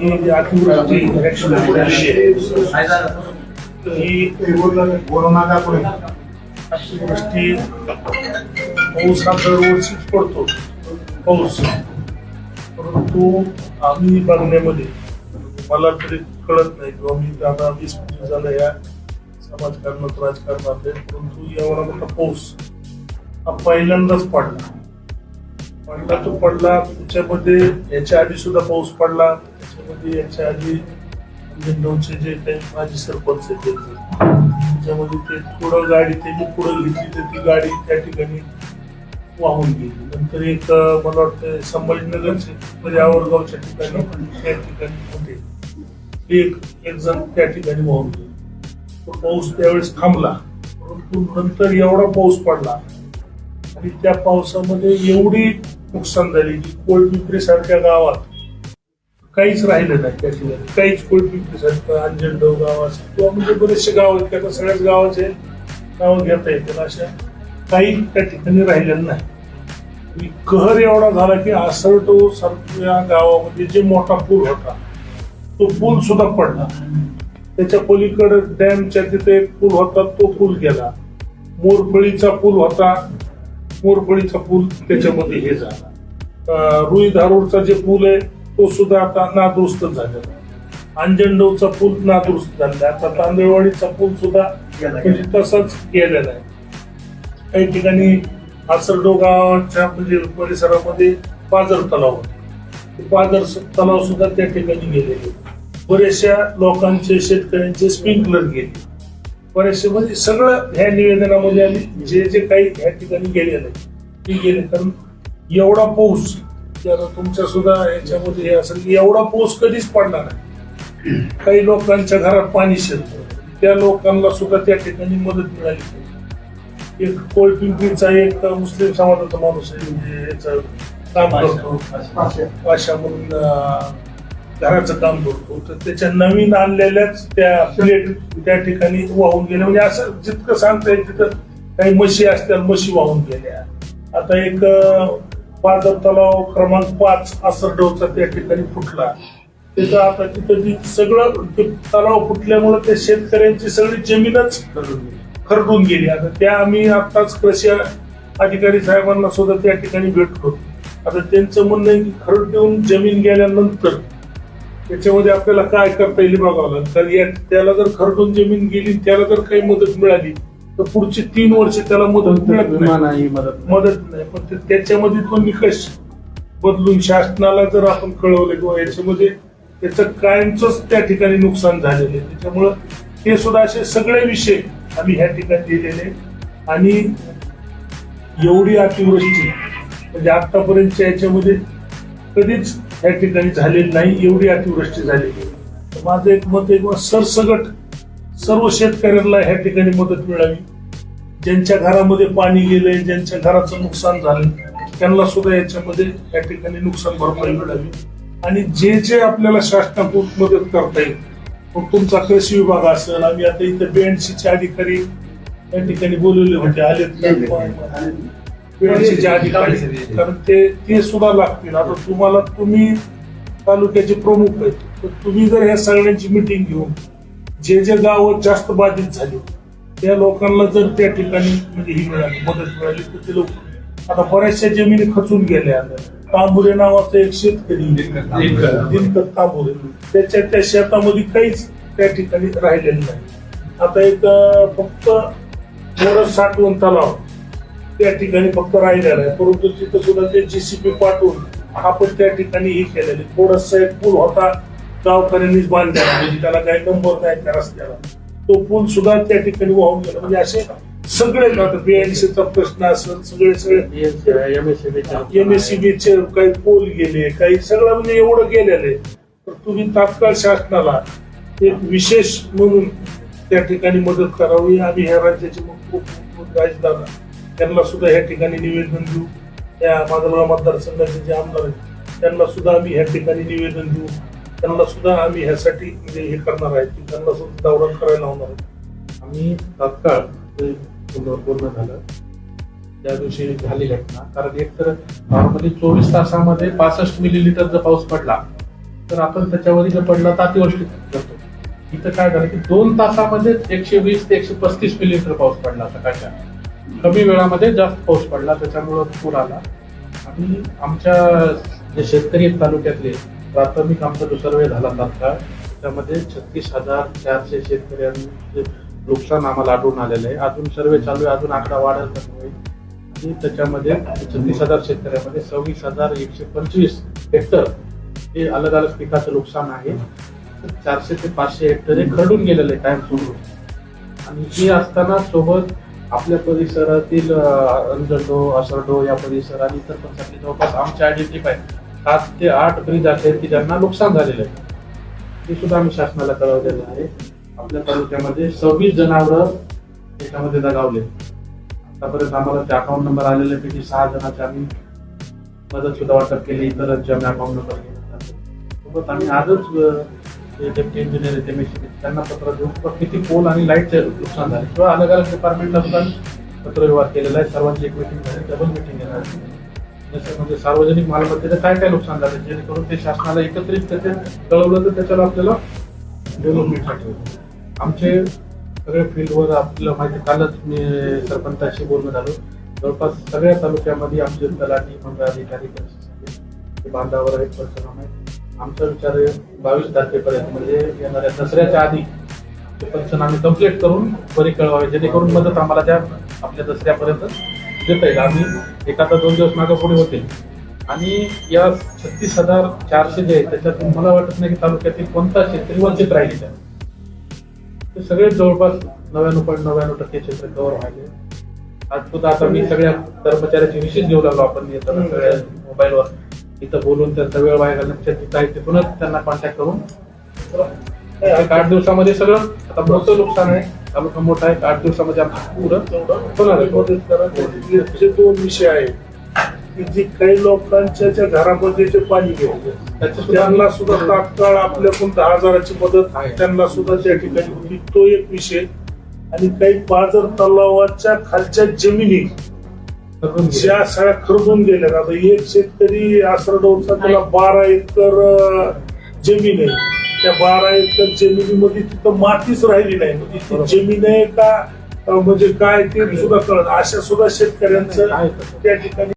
जी अतिवृष्टी ऍक्च्युली ही अतिवृष्टी पाऊस हा दरवर्षीच पडतो. पाऊस. परंतु आम्ही बघण्यामध्ये मला तरी कळत नाही किंवा मी आता वीस पंचवीस झालं या समाजकारणात राजकारणात आहे. परंतु एवढा मोठा पाऊस हा पहिल्यांदाच पडला. पडला तो पडला त्याच्यामध्ये याच्या आधी सुद्धा पाऊस पडला. त्याच्यामध्ये याच्या आधी नऊचे जे काही माझे सरपंच आहेत त्याच्यामध्ये ते थोडं गाडी त्यांनी पुढं घेतली तर ती गाडी त्या ठिकाणी वाहून गेली. नंतर एक मला वाटतं संभाजीनगरचे म्हणजे आवडगावच्या ठिकाणी त्या ठिकाणी होते. एक एक जण त्या ठिकाणी वाहून गेले. तो पाऊस त्यावेळेस थांबला परंतु नंतर एवढा पाऊस पडला आणि त्या पावसामध्ये एवढी नुकसान झाली की कोळपिंपरी सारख्या गावात काहीच राहिलं नाही त्याशिवाय. काहीच कोळपिंपरी अंजन अंजनडव गाव असेल किंवा म्हणजे बरेचसे गाव आहेत त्याचा सगळ्याच गावाचे नावं घेता येतील अशा काही त्या ठिकाणी राहिलेलं नाही. कहर एवढा झाला की आसरटो सारख्या गावामध्ये जे मोठा पूल होता तो पूल सुद्धा पडला. त्याच्या पलीकडे डॅमच्या तिथे एक पूल होता तो पूल गेला. मोरफळीचा पूल होता मोरफळीचा पूल त्याच्यामध्ये हे झाला. रुई धारूरचा जे पूल आहे तो सुद्धा आता नादुरुस्त झालेला आहे. अंजनडवचा पूल नादुरुस्त झालेला आहे. आता तांदळवाडीचा पूल सुद्धा म्हणजे तसाच गेलेला आहे. काही ठिकाणी आसरडो गावाच्या म्हणजे परिसरामध्ये पाजर तलाव होते. पाजर तलाव सुद्धा त्या ठिकाणी गेलेले. बरेचशा लोकांचे शेतकऱ्यांचे स्प्रिंकलर गेले. बरेचसे म्हणजे सगळं ह्या निवेदनामध्ये आली. जे जे काही ह्या ठिकाणी गेलेलं आहे ते गेले. कारण एवढा पाऊस तर तुमच्या सुद्धा याच्यामध्ये हे असेल की एवढा पाऊस कधीच पडला नाही. काही लोकांच्या घरात पाणी शिरतं. त्या लोकांना सुद्धा त्या ठिकाणी मदत मिळाली एक कोळपिंपरीचा एक मुस्लिम समाजाचा माणूस आहे म्हणजे याचं काम करतो. पाशा. म्हणून घराचं काम करतो. तर त्याच्या नवीन आणलेल्याच त्या प्लेट त्या ठिकाणी वाहून गेल्या. म्हणजे असं जितकं सांगता येईल तिथं काही म्हशी असत्या म्हशी वाहून गेल्या. आता एक अं, तलाव क्रमांक पाच असरडोचा त्या ठिकाणी फुटला. तिथं आता तिथं सगळं तलाव फुटल्यामुळे त्या शेतकऱ्यांची सगळी जमीनच खरडून गेली. आता त्या आम्ही आताच कृषी अधिकारी साहेबांना सुद्धा त्या ठिकाणी भेटलो आता त्यांचं म्हणणं आहे की खरड देऊन जमीन गेल्यानंतर त्याच्यामध्ये आपल्याला काय करता येईल बघावं लागेल. तर या त्याला जर खरडून जमीन गेली त्याला जर काही मदत मिळाली तर पुढची तीन वर्ष त्याला मदत मिळत नाही. मदत मदत नाही. पण त्याच्यामध्ये तो निकष बदलून शासनाला जर आपण कळवलं किंवा याच्यामध्ये त्याचं कायमच त्या ठिकाणी नुकसान झालेलं आहे. त्याच्यामुळं ते सुद्धा असे सगळे विषय आम्ही ह्या ठिकाणी दिलेले आणि एवढी अतिवृष्टी म्हणजे आतापर्यंतच्या याच्यामध्ये कधीच या ठिकाणी झालेली नाही एवढी अतिवृष्टी झालेली माझं एक मत आहे किंवा सरसगट सर्व शेतकऱ्यांना ह्या ठिकाणी मदत मिळावी ज्यांच्या घरामध्ये पाणी गेलंय ज्यांच्या घराचं नुकसान झालं त्यांना सुद्धा याच्यामध्ये या ठिकाणी नुकसान भरपाई मिळावी आणि जे जे आपल्याला शासनाकडून मदत करता येईल मग तुमचा कृषी विभाग असेल आम्ही आता इथं बीएनसीचे अधिकारी या ठिकाणी बोलवले होते आलेत. बीएनसीचे अधिकारी कारण ते ते सुद्धा लागतील. आता तुम्हाला तुम्ही तालुक्याचे प्रमुख आहेत तर तुम्ही जर ह्या सगळ्यांची मिटिंग घेऊन जे जे गाव जास्त बाधित झाले त्या लोकांना जर त्या ठिकाणी म्हणजे ही मिळाली मदत मिळाली तर ते लोक आता बऱ्याचशा जमिनी खचून गेल्या. तांबुरे नावाचा एक शेतकरी दिनकर. तांबुरे. त्याच्या त्या शेतामध्ये काहीच त्या ठिकाणी राहिलेलं नाही. आता एक फक्त मोरज साठवण तलाव त्या ठिकाणी फक्त राहिलेला आहे. परंतु तिथं सुद्धा ते जेसीबी पाठवून आपण त्या ठिकाणी हे केलेले थोडासा एक पूल होता. गावकऱ्यांनीच बांधलेला म्हणजे त्याला काही नंबर नाही त्या रस्त्याला. तो पूल सुद्धा त्या ठिकाणी वाहून गेला. म्हणजे असे सगळे बीआयडीसीचा प्रश्न असेल सगळे सगळे एमएससीबीचे काही पोल गेले काही सगळं म्हणजे एवढं गेलेलं आहे. तर तुम्ही तात्काळ शासनाला एक विशेष म्हणून त्या ठिकाणी मदत करावी. आम्ही ह्या राज्याचे मुख्य राजदादा त्यांना सुद्धा ह्या ठिकाणी निवेदन देऊ. त्या माधवगाव मतदारसंघाचे जे आमदार आहेत त्यांना सुद्धा आम्ही ह्या ठिकाणी निवेदन देऊ. त्यांना सुद्धा आम्ही ह्यासाठी म्हणजे हे करणार आहेत की त्यांना सुद्धा दौरा करायला लावणार आहे. आम्ही तात्काळ पूर्ण झालं. त्या दिवशी झाली घटना. कारण एक तर नॉर्मली चोवीस तासामध्ये पासष्ट मिलीलिटर जर पाऊस पडला. तर आपण त्याच्यावर जर पडला तर अतिवृष्टी करतो. इथं काय झालं की दोन तासामध्ये एकशे वीस ते एकशे पस्तीस मिलीमीटर पाऊस पडला सकाळच्या. कमी वेळामध्ये जास्त पाऊस पडला त्याच्यामुळं पूर आला. आणि आमच्या जे शेतकरी तालुक्यातले प्राथमिक आमचा जो सर्वे झाला तात्काळ. त्यामध्ये छत्तीस हजार चारशे शेतकऱ्यांचे नुकसान आम्हाला आढळून आलेलं आहे. अजून सर्वे चालू आहे. अजून आकडा वाढत होईल आणि त्याच्यामध्ये छत्तीस हजार शेतकऱ्यामध्ये सव्वीस हजार एकशे पंचवीस हेक्टर हे अलग अलग पिकाचं नुकसान आहे. चारशे ते पाचशे हेक्टर हे खरडून गेलेलं आहे कायम सुरू आणि हे असताना सोबत आपल्या परिसरातील अंजडो असरडो या परिसर आणि इतर पण जवळपास आमच्या आयडेंटिफाय सात ते आठ ब्रिज आहेत की ज्यांना नुकसान झालेलं आहे. ते सुद्धा आम्ही शासनाला कळवलेलं आहे. आपल्या तालुक्यामध्ये सव्वीस जनावरं त्याच्यामध्ये दगावले आतापर्यंत आम्हाला त्या अकाउंट नंबर आलेले पैकी सहा जणांची आम्ही मदत सुद्धा वाटप केली इतरांचे आम्ही अकाउंट नंबर सोबत आम्ही आजच जे डेप्टी इंजिनियर आहेत MSC त्यांना पत्र देऊन किती पोल आणि लाईटचे नुकसान झाले. किंवा अलग अलग डिपार्टमेंटला सुद्धा पत्रव्यवहार केलेला आहे. सर्वांची एक मिटिंग झाली डबल मिटिंग घेणार आहे. म्हणजे सार्वजनिक मालमत्तेचं काय काय नुकसान झालं जेणेकरून ते शासनाला एकत्रित त्याचे कळवलं तर त्याच्यावर आपल्याला डेव्हलपमेंट आमचे सगळे फील्डवर आपल्याला माहिती कालच मी सरपंचाशी बोलणं झालो. जवळपास सगळ्या तालुक्यामध्ये आमचे तलाठी मंडळ अधिकारी ते बांधावर एक पंचनामे आहे आमचा विचार बावीस तारखेपर्यंत म्हणजे येणाऱ्या दसऱ्याच्या आधी ते पंचनामे कंप्लीट करून बरी कळवावे जेणेकरून मदत आम्हाला त्या आपल्या दसऱ्यापर्यंत देत आहेत. आम्ही एखादा दोन दिवस मागे पुढे होते. आणि या छत्तीस हजार चारशे जे आहेत त्याच्यातून मला वाटत नाही की तालुक्यातील कोणता शेतकरी वंचित राहिले त्या ते सगळे जवळपास नव्याण्णव पॉईंट नव्याण्णव टक्के क्षेत्र कव्हर व्हायले आज सुद्धा आता मी सगळ्या कर्मचाऱ्याची विशेष घेऊ लागलो आपण येताना सगळ्या मोबाईलवर इथं बोलून त्यांचा वेळ वाया घालण्यापेक्षा तिथं आहे तिथूनच त्यांना कॉन्टॅक्ट करून. आठ दिवसामध्ये सगळं आता मोठं नुकसान आहे. तालुका मोठा आहे आठ दिवसामध्ये आहे. करा त्याचे दोन विषय आहेत की जे काही लोकांच्या ज्या घरामध्ये जे पाणी आम्ही- त्यांना सुद्धा तात्काळ आपल्याकडून दहा हजाराची मदत आहे. त्यांना सुद्धा त्या ठिकाणी होती तो एक विषय आणि काही पाझर तलावाच्या खालच्या जमिनी. ज्या सगळ्या खरडून गेल्या आता एक शेतकरी आसरडोचा त्याला बारा एकर जमीन आहे त्या बारा एकर जमिनीमध्ये तिथं मातीच राहिली नाही तिथे बरोबर. जमीन आहे का म्हणजे काय ते सुद्धा कळत अशा सुद्धा शेतकऱ्यांचं. त्या ठिकाणी